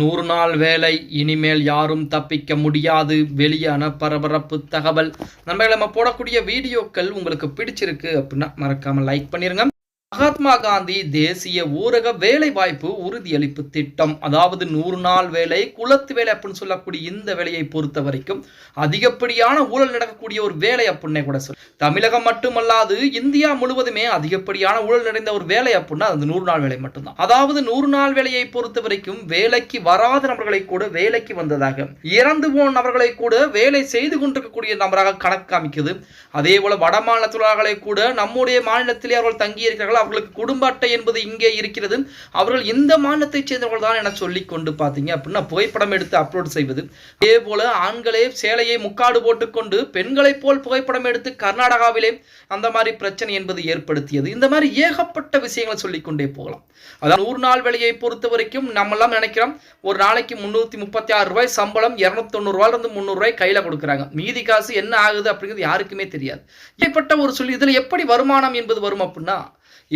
நூறு நாள் வேலை இனிமேல் யாரும் தப்பிக்க முடியாது. வெளியான பரபரப்பு தகவல். நம்ம நம்ம போடக்கூடிய வீடியோக்கள் உங்களுக்கு பிடிச்சிருக்கு அப்படின்னா மறக்காம லைக் பண்ணிருங்க. மகாத்மா காந்தி தேசிய ஊரக வேலை வாய்ப்பு உறுதியளிப்பு திட்டம். அதாவது நூறு நாள் வேலை குலத்து வேலை அப்படின்னு சொல்லக்கூடிய இந்த வேலையை பொறுத்த வரைக்கும் அதிகப்படியான ஊழல் நடக்கக்கூடிய ஒரு வேலை அப்படின்னே கூட சொல்லு தமிழகம் மட்டுமல்லாது இந்தியா முழுவதுமே அதிகப்படியான ஊழல் நிறைந்த ஒரு வேலை அப்படின்னா அது நூறு நாள் வேலை மட்டும்தான். அதாவது நூறு நாள் வேலையை பொறுத்த வரைக்கும் வேலைக்கு வராத நபர்களை கூட வேலைக்கு வந்ததாக இறந்து போன நபர்களை கூட வேலை செய்து கொண்டிருக்கக்கூடிய நபராக கணக்கு காமிக்குது. அதே போல வட மாநில தொழிலாளர்களை கூட நம்முடைய மாநிலத்திலே அவர்கள் தங்கியிருக்கிறார்கள். இருக்கிறார்கள் அவர்களுக்கு குடும்ப அட்டை என்பது இங்கே இருக்கிறது. அவர்கள் இந்த மாநிலத்தைச் சேர்ந்தவர்கள் தான் என சொல்லி கொண்டு பார்த்தீங்க அப்படின்னா புகைப்படம் எடுத்து அப்லோட் செய்வது. அதே போல ஆண்களே சேலையை முக்காடு போட்டுக்கொண்டு பெண்களைப் போல் புகைப்படம் எடுத்து கர்நாடகாவிலே அந்த மாதிரி பிரச்சனை என்பது ஏற்படுத்தியது. இந்த மாதிரி ஏகப்பட்ட விஷயங்களை சொல்லிக்கொண்டே போகலாம். அதாவது நூறு நாள் வேலையை பொறுத்த வரைக்கும் நம்மெல்லாம் நினைக்கிறோம் ஒரு நாளைக்கு முந்நூற்றி முப்பத்தி ஆறு ரூபாய் சம்பளம் இரநூத்தி தொண்ணூறுரூவாயிலிருந்து முந்நூறுரூவாய் கையில் கொடுக்குறாங்க. மீதி காசு என்ன ஆகுது அப்படிங்கிறது யாருக்குமே தெரியாது. இப்படிப்பட்ட ஒரு சொல்லி இதில் எப்படி வருமானம் என்பது வரும் அப்படின்னா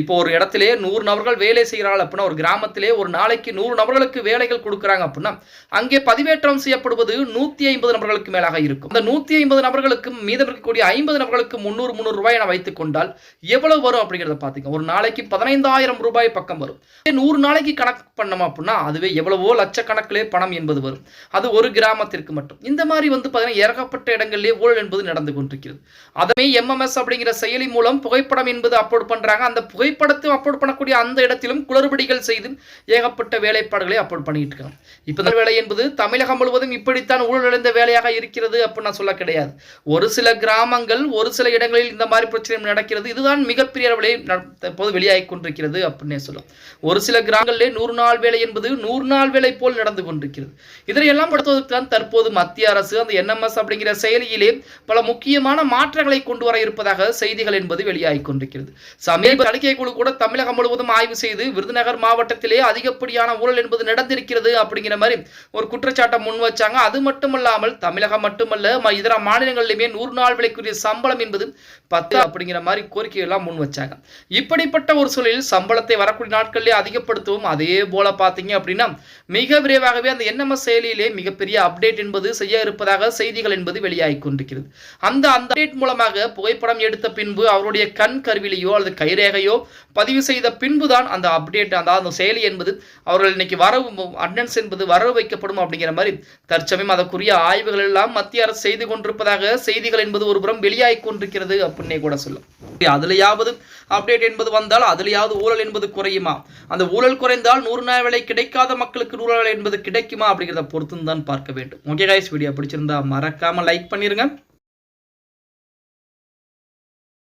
இப்போ ஒரு இடத்திலே நூறு நபர்கள் வேலை செய்கிறார்கள் அப்படின்னா ஒரு கிராமத்திலே ஒரு நாளைக்கு நூறு நபர்களுக்கு வேலைகள் கொடுக்குறாங்க அப்படின்னா அங்கே பதிவேற்றம் செய்யப்படுவது நூற்றி ஐம்பது நபர்களுக்கு மேலாக இருக்கும். அந்த நூற்றி ஐம்பது நபர்களுக்கு மீதம் இருக்கக்கூடிய ஐம்பது நபர்களுக்கு முந்நூறு முந்நூறு ரூபாய் என வைத்துக் கொண்டால் எவ்வளவு வரும் அப்படிங்கிறத பார்த்தீங்க ஒரு நாளைக்கு பதினைந்தாயிரம் ரூபாய் பக்கம் வரும். நூறு நாளைக்கு கணக்கு பண்ணோம் அப்படின்னா அதுவே எவ்வளவோ லட்சக்கணக்கிலே பணம் என்பது வரும். அது ஒரு கிராமத்திற்கு மட்டும். இந்த மாதிரி வந்து பார்த்தீங்கன்னா ஏகப்பட்ட இடங்களிலே ஊழல் என்பது நடந்து கொண்டிருக்கிறது. அதே எம்எம்எஸ் அப்படிங்கிற செயலி மூலம் புகைப்படம் என்பது அப்லோட் பண்ணுறாங்க அந்த புகைப்படத்தையும் அப்லோட் பண்ணக்கூடிய அந்த இடத்திலும் குளறுபடிகள் செய்து ஏகப்பட்ட வேலைப்பாடுகளை அப்லோட் பண்ணிட்டு இருக்காங்க. இப்போ வேலை என்பது தமிழகம் முழுவதும் இப்படித்தான் ஊழல் நிறைந்த வேலையாக இருக்கிறது அப்படின்னு நான் சொல்ல கிடையாது. ஒரு சில கிராமங்கள் ஒரு சில இடங்களில் இந்த மாதிரி பிரச்சனை நடக்கிறது. இதுதான் மிகப்பெரிய அளவிலே தற்போது வெளியாகி கொண்டிருக்கிறது அப்படின்னே சொல்லலாம். ஒரு சில கிராமங்களிலே நூறு நாள் வேலை என்பது நூறு நாள் வேலை போல் நடந்து கொண்டிருக்கிறது. இதனையெல்லாம் படுத்துவதற்கு தான் தற்போது மத்திய அரசு அந்த என்எம்எஸ் அப்படிங்கிற செயலியிலே பல முக்கியமான மாற்றங்களை கொண்டு வர இருப்பதாக செய்திகள் என்பது வெளியாகி கொண்டிருக்கிறது. சமீப தணிக்கை குழு கூட தமிழகம் முழுவதும் ஆய்வு செய்து விருதுநகர் மாவட்டத்திலே அதிகப்படியான ஊழல் என்பது நடந்திருக்கிறது அப்படிங்கிற மாதிரி ஒரு குற்றச்சாட்டை முன் வச்சாங்க. அது மட்டுமல்லாமல் தமிழகம் மட்டுமல்ல இதர மாநிலங்களிலுமே நூறு நாள் விலைக்குரிய சம்பளம் என்பது பத்து அப்படிங்கிற மாதிரி கோரிக்கைகள்லாம் முன் வச்சாங்க. இப்படிப்பட்ட ஒரு சூழலில் சம்பளத்தை வரக்கூடிய நாட்களிலே அதிகப்படுத்தவும் அதே போல பார்த்தீங்க அப்படின்னா மிக விரைவாகவே அந்த என்எம்எஸ் செயலியிலே மிகப்பெரிய அப்டேட் என்பது செய்ய இருப்பதாக செய்திகள் என்பது வெளியாகி கொண்டிருக்கிறது. அந்த அந்த அப்டேட் மூலமாக புகைப்படம் எடுத்த பின்பு அவருடைய கண் கருவிலேயோ அல்லது கைரேகை கைரேகையோ பதிவு செய்த பின்புதான் அந்த அப்டேட் அந்த அந்த செயலி என்பது அவர்கள் இன்னைக்கு வரவு அட்டன்ஸ் என்பது வரவு வைக்கப்படும் அப்படிங்கிற மாதிரி தற்சமயம் அதற்குரிய ஆய்வுகள் எல்லாம் மத்திய அரசு செய்து கொண்டிருப்பதாக செய்திகள் என்பது ஒரு புறம் வெளியாகி கொண்டிருக்கிறது அப்படின்னே கூட சொல்லும் அதுலயாவது அப்டேட் என்பது வந்தால் அதுலயாவது ஊழல் என்பது குறையுமா? அந்த ஊழல் குறைந்தால் நூறு நாள் வேலை கிடைக்காத மக்களுக்கு நூறு நாள் என்பது கிடைக்குமா அப்படிங்கிறத பொறுத்து தான் பார்க்க வேண்டும். ஓகே கைஸ் வீடியோ பிடிச்சிருந்தா மறக்காம லைக் பண்ணிருங்க.